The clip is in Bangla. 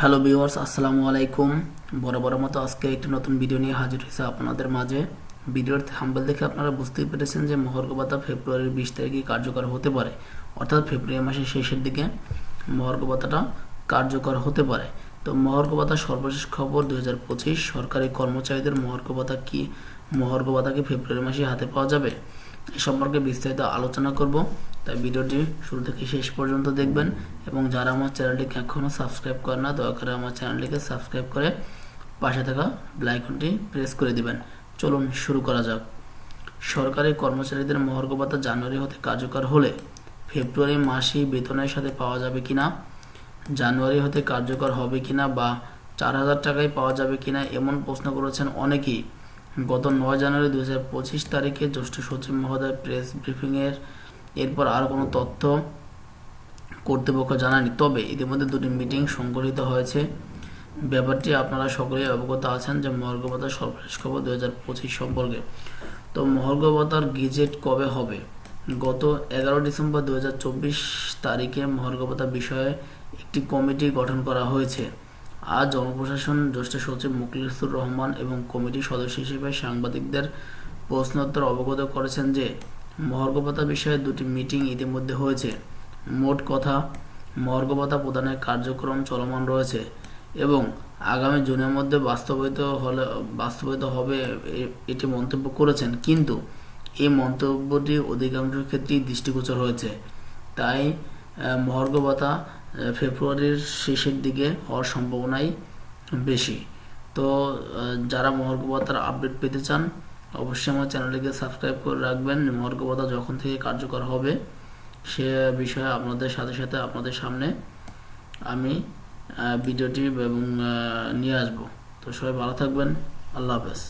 হ্যালো ভিউয়ার্স আসসালামু আলাইকুম। বরাবর মতো আজকে একটি নতুন ভিডিও নিয়ে হাজির হয়েছে আপনাদের মাঝে। ভিডিওর থাম্বেল দেখে আপনারা বুঝতেই পেরেছেন যে মহর্ঘ ভাতা ফেব্রুয়ারির বিশ তারিখে কার্যকর হতে পারে। অর্থাৎ ফেব্রুয়ারি মাসের শেষের দিকে মহর্ঘ ভাতাটা কার্যকর হতে পারে। তো মহর্ঘ ভাতা সর্বশেষ খবর দুই হাজার পঁচিশ সরকারি কর্মচারীদের মহর্ঘ ভাতা কি? মহর্ঘ ভাতা ফেব্রুয়ারি মাসে হাতে পাওয়া যাবে? এ সম্পর্কে বিস্তারিত আলোচনা করব। তাই ভিডিওটি শুরু থেকে শেষ পর্যন্ত দেখবেন এবং যারা আমার চ্যানেলটিকে এখনও সাবস্ক্রাইব করে না, দয়া করে আমার চ্যানেলটিকে সাবস্ক্রাইব করে পাশে থাকা বেলাইকনটি প্রেস করে দিবেন। চলুন শুরু করা যাক। সরকারি কর্মচারীদের মহর্ঘ জানুয়ারি হতে কার্যকর হলে ফেব্রুয়ারি মাসেই বেতনের সাথে পাওয়া যাবে কিনা, জানুয়ারি হতে কার্যকর হবে কিনা বা চার হাজার টাকায় পাওয়া যাবে কিনা এমন প্রশ্ন করেছেন অনেকেই। গত নয় জানুয়ারি দু হাজার পঁচিশ তারিখে জ্যেষ্ঠ সচিব মহোদয় প্রেস ব্রিফিংয়ের এরপর আর কোনো তথ্য কর্তৃপক্ষ জানায়নি। তবে ইতিমধ্যে দুটি মিটিং সংগঠিত হয়েছে। ব্যাপারটি আপনারা সকলেই অবগত আছেন যে মহর্ঘ ভাতার সর্বশেষ খবর দু হাজার পঁচিশ সম্পর্কে। তো মহর্ঘ ভাতার গেজেট কবে হবে? গত এগারো ডিসেম্বর দু হাজার চব্বিশ তারিখে মহর্ঘ ভাতা বিষয়ে একটি কমিটি গঠন করা হয়েছে। আজ জনপ্রশাসন জ্যেষ্ঠ সচিব মুখলিসুর রহমান এবং কমিটির সদস্য হিসেবে সাংবাদিকদের প্রশ্নোত্তর অবগত করেছেন যে মহর্ঘ ভাতা বিষয়ে দুটি মিটিং ইতিমধ্যে হয়েছে। মোট কথা মহর্ঘ ভাতা প্রদানের কার্যক্রম চলমান রয়েছে এবং আগামী জুনের মধ্যে বাস্তবায়িত হলে বাস্তবায়িত হবে এটি মন্তব্য করেছেন। কিন্তু এই মন্তব্যটি অধিকাংশ ক্ষেত্রেই দৃষ্টিগোচর হয়েছে। তাই আহ, ফেব্রুয়ারির শেষের দিকে হওয়ার সম্ভাবনাই বেশি। তো যারা মহর্ঘ ভাতার আপডেট পেতে চান, অবশ্যই আমার চ্যানেলটিকে সাবস্ক্রাইব করে রাখবেন। মহর্ঘ ভাতা যখন থেকে কার্যকর হবে, সে বিষয়ে আপনাদের সাথে সাথে আপনাদের সামনে আমি ভিডিওটি এবং নিয়ে আসব। তো সবাই ভালো থাকবেন। আল্লাহ হাফেজ।